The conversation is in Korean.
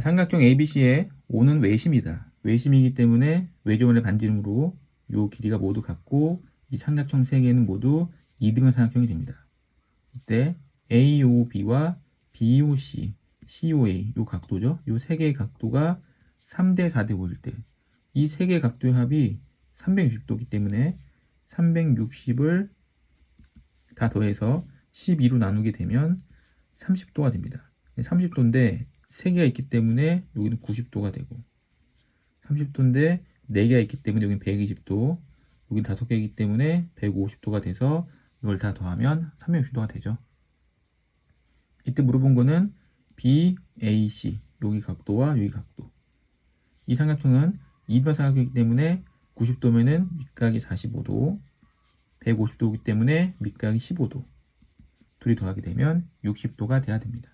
자, 삼각형 ABC의 O는 외심이다. 외심이기 때문에 외조원의 반지름으로 요 길이가 모두 같고 이 삼각형 세 개는 모두 이등변 삼각형이 됩니다. 이때 AOB와 BOC, COA 요 각도죠. 요 세 개의 각도가 3대 4대 5일 때 이 세 개의 각도의 합이 360도이기 때문에 360을 다 더해서 12로 나누게 되면 30도가 됩니다. 30도인데 3개가 있기 때문에 여기는 90도가 되고 30도인데 4개가 있기 때문에 여기는 120도 여기는 5개이기 때문에 150도가 돼서 이걸 다 더하면 360도가 되죠. 이때 물어본 거는 BAC 여기 각도와 여기 각도 이 삼각형은 2번 삼각형이기 때문에 90도면은 밑각이 45도 150도이기 때문에 밑각이 15도 둘이 더하게 되면 60도가 돼야 됩니다.